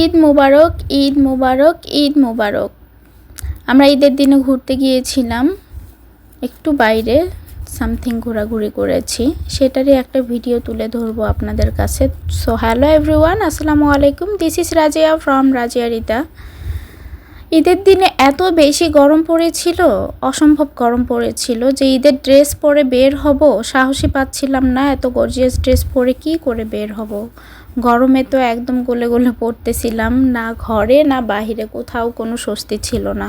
ঈদ মুবারক ঈদ মুবারক ঈদ মুবারক। আমরা ঈদের দিনে ঘুরতে গিয়েছিলাম, একটু বাইরে, সামথিং ঘোরাঘুরি করেছি। সেটারই একটা ভিডিও তুলে ধরবো আপনাদের কাছে। সো হ্যালো এভরিওয়ান আসসালামু আলাইকুম। This is Razia from Razia Rita ঈদের দিনে এত বেশি গরম পড়েছিল, অসম্ভব গরম পড়েছিল যে ঈদের ড্রেস পরে বের হব সাহসী পাচ্ছিলাম না এত গর্জিয়াস ড্রেস পরে কি করে বের হব। গরমে তো একদম গলে গলে পড়তেছিলাম, না ঘরে, না বাহিরে, কোথাও কোনো স্বস্তি ছিল না।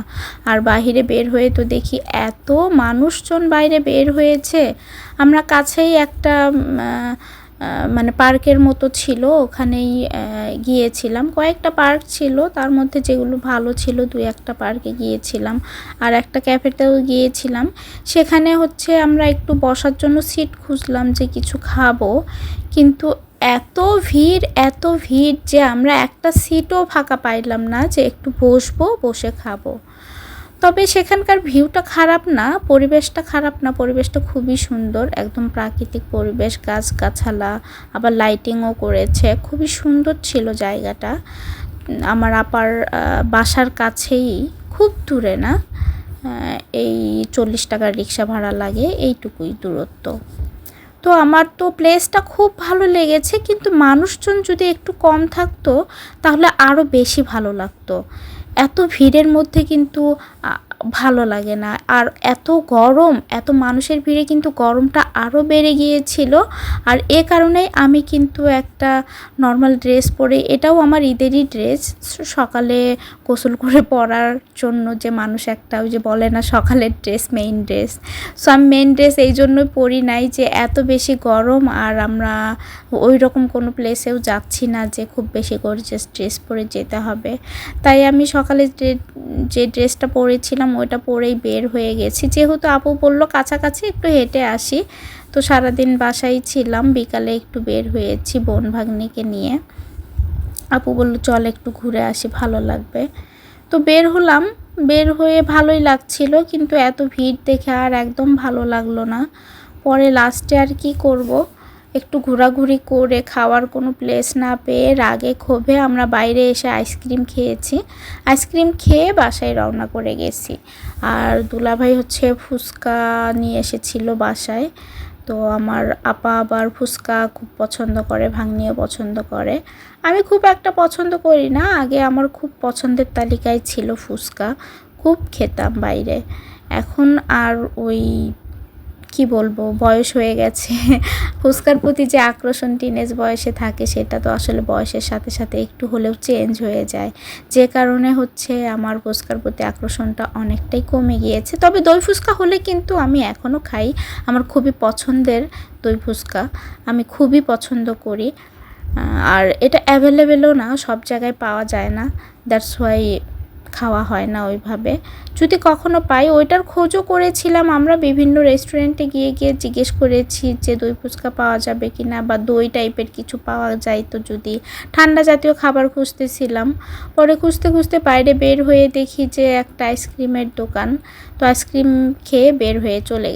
আর বাহিরে বের হয়ে তো দেখি এত মানুষজন বাইরে বের হয়েছে, আমরা কাছেই একটা মানে পার্কের মতো ছিল, ওখানেই গিয়েছিলাম। কয়েকটা পার্ক ছিল, তার মধ্যে যেগুলো ভালো ছিল, দুই একটা পার্কে গিয়েছিলাম। আর একটা ক্যাফেতেও গিয়েছিলাম। সেখানে হচ্ছে আমরা একটু বসার জন্য সিট খুঁজলাম যে কিছু খাব। কিন্তু এত ভিড় এত ভিড় যে আমরা একটা সিটও ফাঁকা পাইলাম না যে একটু বসবো, বসে খাব। তবে সেখানকার ভিউটা খারাপ না, পরিবেশটা খারাপ না, পরিবেশটা খুবই সুন্দর, একদম প্রাকৃতিক পরিবেশ, গাছগাছালা, আবার লাইটিংও করেছে, খুবই সুন্দর ছিল জায়গাটা। আমার আপার বাসার কাছেই, খুব দূরে না এই চল্লিশ টাকার রিক্সা ভাড়া লাগে, এইটুকুই দূরত্ব। তো আমার তো প্লেসটা খুব ভালো লেগেছে, কিন্তু মানুষজন যদি একটু কম থাকতো, তাহলে আরও বেশি ভালো লাগতো। এত ভিড়ের মধ্যে কিন্তু ভালো লাগে না। আর এত গরম, এত মানুষের ভিড়ে কিন্তু গরমটা আরও বেড়ে গিয়েছিল। আর এ কারণেই আমি কিন্তু একটা নর্মাল ড্রেস পরে, এটাও আমার ঈদেরই ড্রেস সকালে গোসল করে পরার জন্য যে মানুষ একটা ওই যে বলে না, সকালের ড্রেস মেইন ড্রেস সো আমি মেইন ড্রেস এই জন্যই পরি নাই যে এত বেশি গরম আর আমরা ওই রকম কোনো প্লেসেও যাচ্ছি না যে খুব বেশি গর্জিয়াস ড্রেস পরে যেতে হবে। তাই আমি সকালে যে ড্রেসটা পরেছিলাম ওইটা পরেই বের হয়ে গেছি। যেহেতু আপু বলল কাছাকাছি একটু হেঁটে আসি, তো সারাদিন বাসায় ছিলাম, বিকালে একটু বের হয়েছি বোন ভাগ্নিকে নিয়ে। আপু বলল, চল একটু ঘুরে আসি, ভালো লাগবে। তো বের হলাম, বের হয়ে ভালোই লাগছিল, কিন্তু এত ভিড় দেখে আর একদম ভালো লাগল না। পরে লাস্টে আর কি করব? একটু ঘোরাঘুরি করে খাওয়ার কোনো প্লেস না পেয়ে রাগে ক্ষোভে আমরা বাইরে এসে আইসক্রিম খেয়েছি। আইসক্রিম খেয়ে বাসায় রওনা করে গেছি। আর দুলাভাই হচ্ছে ফুচকা নিয়ে এসেছিল বাসায়। তো আমার আপা আবার ফুচকা খুব পছন্দ করে ভাঙনিও পছন্দ করে। আমি খুব একটা পছন্দ করি না, আগে আমার খুব পছন্দের তালিকায় ছিল ফুচকা। খুব খেতাম বাইরে। এখন আর ওই কি বলব, বয়স হয়ে গেছে। ফুচকার প্রতি যে আকর্ষণ টিনেজ বয়সে থাকে, সেটা তো আসলে বয়সের সাথে সাথে একটু হলেও চেঞ্জ হয়ে যায়। যে কারণে হচ্ছে আমার ফুচকার প্রতি আকর্ষণটা অনেকটাই কমে গিয়েছে। তবে দই ফুচকা হলে কিন্তু আমি এখনও খাই। আমার খুবই পছন্দের দই ফুচকা। আমি খুবই পছন্দ করি। আর এটা অ্যাভেলেবেলও না, সব জায়গায় পাওয়া যায় না। দ্যাটস ওয়াই খাওয়া হয় না ওইভাবে। যদি কখনো পাই, ওইটার খোঁজও করেছিলাম। আমরা বিভিন্ন রেস্টুরেন্টে গিয়ে গিয়ে জিজ্ঞেস করেছি যে, দই ফুচকা পাওয়া যাবে কি না বা, দই টাইপের কিছু পাওয়া যায় তো যদি? ঠান্ডা জাতীয় খাবার খুঁজতেছিলাম। পরে খুঁজতে খুঁজতে বাইরে বের হয়ে দেখি যে, একটা আইসক্রিমের দোকান। তো আইসক্রিম খেয়ে বের হয়ে চলে